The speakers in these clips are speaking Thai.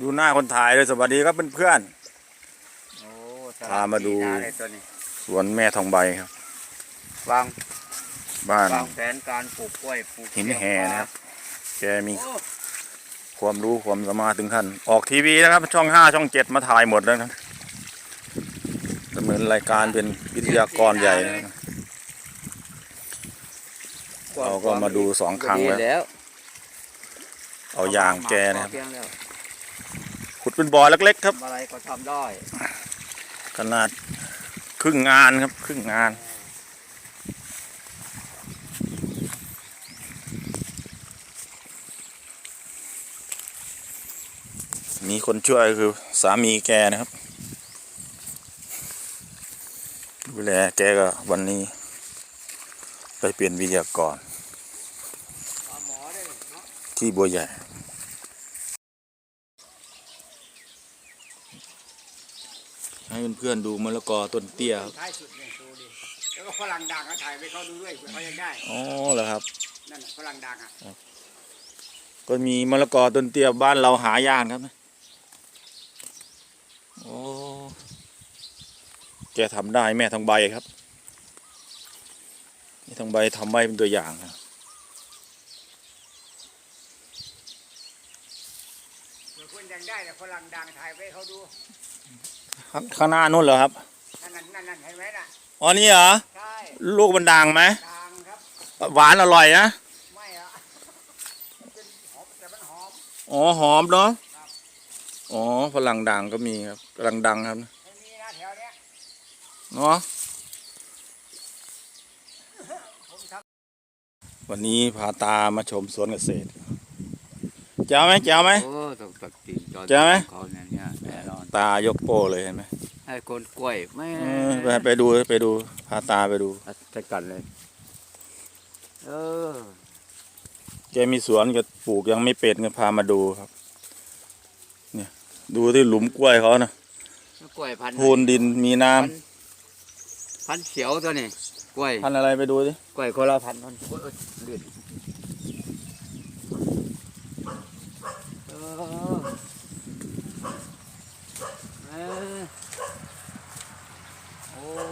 ดูหน้าคนถ่ายเลยสวัสดีครับเพื่อน โอ้พามาดูสลับสีหน้เลยตัวนี้ๆสวนแม่ทองใบครับ วางบ้าน วางแผนการปลูกกล้วยปลูกหินแห่นะครับ แกมีโอ้ความรู้ความสามารถถึงขั้นออกทีวีนะครับ ช่องห้าช่องเจ็ดมาถ่ายหมดแล้วนะดำเนินรายการเป็นวิทยากรใหญ่นะครับ เราก็มาดูสองครั้งแล้วดีแล้วเอายางแกนะครับ พอเพียงแล้วขุด เป็นบ่อเล็กๆครับทำอะไรก็ทำได้ขนาดครึ่งงานครับ ครึ่งงาน มีคนช่วยคือสามีแกนะครับ ดูแลแกก็วันนี้ ไปเปลี่ยนวิทยากรหมอได้เนาะที่บัวใหญ่ ให้เพื่อนๆดูมะละกอต้นเตี้ยครับท้ายสุดเนี่ยดูดิแล้วก็ฝรั่งดังก็ถ่ายไปเขาดูด้วยเผื่อเขายังได้อ๋อเหรอครับ นั่นน่ะฝรั่งดังอะก็มีมะละกอต้นเตี้ยบ้านเราหายากครับนะโอ้แกทำได้แม่ทองใบครับแม่ทองใบทำไว้เป็นตัวอย่างนะเผื่อคนยังได้แต่ฝรั่งดังถ่ายไปเขาดู ข้างข้างหน้านู่นเหรอครับนั่นนั่นนั่นนั่นเห็นไหมน่ะอ๋อนี่เหรอใช่ลูกมันด่างไหมดังครับหวานอร่อยนะไม่อะเป็นหอมแต่มันหอมอ๋อหอมเนาะอ๋อฝรั่งด่างก็มีครับกำลังดังครับไม่มีนะแถวเนี้ยเนาะผมทวันนี้พาตามาชมสวนเกษตรเจ้าไหมเจ้าไหมโอ้ต้องตักตีนจอเจอไหม ตายกโป้เลยเห็นไหมให้คนกล้วยไม่เออไปไปดูไปดูพาตาไปดูจะกันเลย เออ แกมีสวนแกปลูกยังไม่เป็ดก็พามาดูครับ เนี่ย ดูที่หลุมกล้วยเขานะกล้วยพันธุ์โพนดินมีน้ำพันธุ์พันธุ์เขียวตัวนี้กล้วยพันธุ์อะไรไปดูสิกล้วยคนละพันธุ์พันธุ์โอ้ยลื่นเออเออโอ้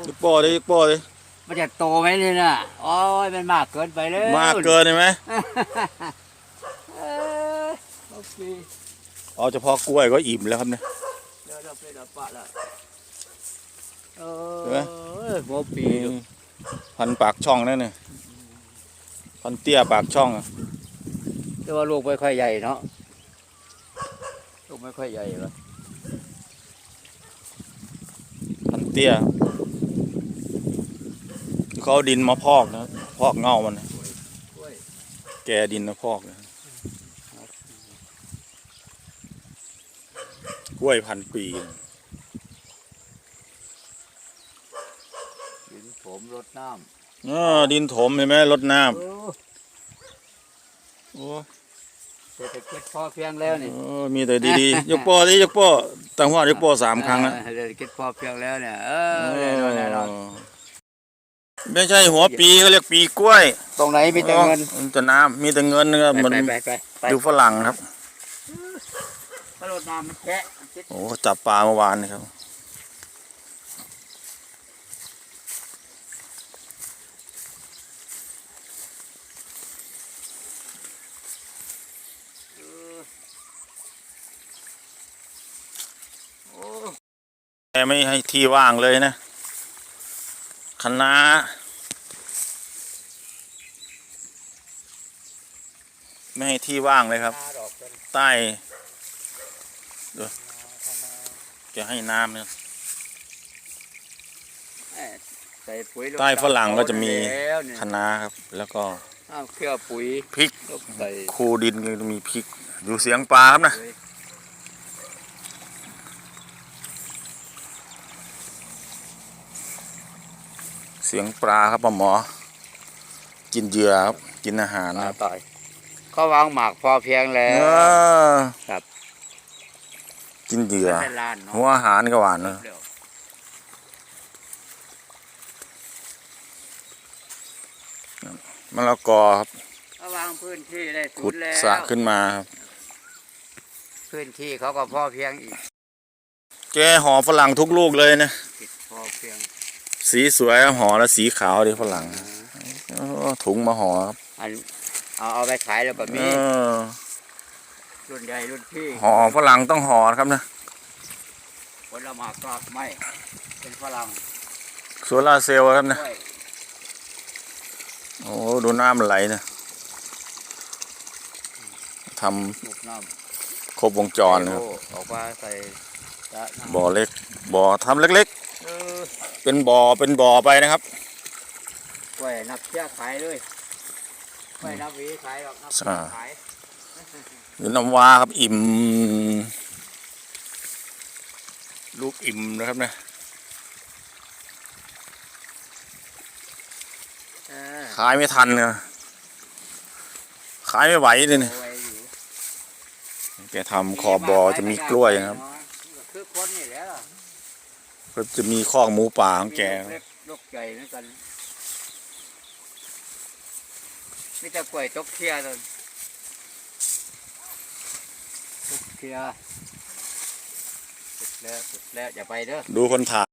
ยกโป้ดิยกโป้ดิมันจะโตไหมเนี่ยน่ะโอ้ยมันมากเกินไปเลยมากเกินใช่ไหมเออโอเคเอาเฉพาะกล้วยก็อิ่มแล้วครับเนี่ยเดี๋ยวเราไปดับปะละเอเห็นไหมอหัวปีนี่พันธุ์ปากช่องนั่นเนี่ยพันธุ์เตี้ยปากช่องอะแต่ว่าลูกไม่ค่อยใหญ่เนาะลูกไม่ค่อยใหญ่หรอก พันธุ์ เตี้ยเขาเอาดินมาพอกนะ พอกเงามันนะกล้วยแกดินมาพอกนะกล้วยพันปีดินผมรดน้เออดินถมเห็นไหมรดน้ำเออำโอ้ เศรษฐกิจพอเพียงแล้วนี่เออมีแต่ดีๆ ยกโป้ดิยกโป้ตั้งหัวยกโป้สามครั้งนะเออเศรษฐกิจพอเพียงแล้วเนี่ยเออแน่นอนแน่นอนไม่ใช่หัวปีเขาเรียกปีกล้วยตรงไหนมีแต่เงินอ๋อมีแต่น้ำมีแต่เงินนะครับไปมันไปไปไปไปดูฝรั่งครับพระรดน้ำมันแฉะมันคิดโอ้จับปลาเมื่อวานนี่ครับ โอ้ แต่ ไม่ให้ที่ว่างเลยนะคณะไม่ให้ที่ว่างเลยครับตาดอกเป็นใต้ดูจะให้น้ำเนี่ยเอ้ยใส่ปุ๋ยลงใต้ฝรั่งก็จะมีแล้วเนี่ยคะน้าครับ แล้วก็อ้าวเครื่องปุ๋ยพริกลงใส่คูดินก็จะมีพริก ดูเสียงปลาครับนะ เลยเสียงปลาครับปลาหมอ กินเหยื่อครับกินอาหารปลานะครับต่อยเขาวางหมากพอเพียงแล้เอว อครับ กินเหยื่อไม่ล้านเนาะหัวอาหารก็หวานเนอะเร็วมะละกอครับเขาวางพื้นที่ได้สุขุดดแล้วสระขึ้นมาครับพื้นที่เขาก็พอเพียงอีกแกห่อฝรั่งทุกลูกเลยนะ ติดพอเพียง สีสวยครับห่อแล้วสีขาวดิฝรั่งโอ้ถุงมาห่อครับอันเอาเอาไปขายแล้วก็เอมีอรุ่นใหญ่รุ่นพี่ห่อฝรั่งต้องห่อนะครับนะผลไม้กรอบไม้เป็นฝรั่งโซลาร์เซลล์ครับนะด้วยโอ้ดูน้ำมันไหลนะทสูบน้ำครบวงำจรนะครับโอ้ออกมาใส่สระน้ำบ่อเล็กบ่อทำเล็กเออๆ เป็นบ่อเป็นบ่อไปนะครับกล้วยนับเชี่ยขายเลยกล้วยนับหวีขายหรอกนับเชี่ยอ่าขายหรือน้ำว้าครับอิ่ม ลูกอิ่มนะครับนะเออขายไม่ทันเลยขายไม่ไหวเลยเนี่ยเอาไว้อยู่แกทำขอบบ่อจะมีกล้วยนะครับ คือคนนี่แหละ ก็จะมีคอกหมูป่าของแกมีลูกใหญ่เหมือนกันมีแต่กล้วยตกเคียเลยตกเคียสุดแล้วสุดแล้วอย่าไปเด้อ ดูคนถ่าย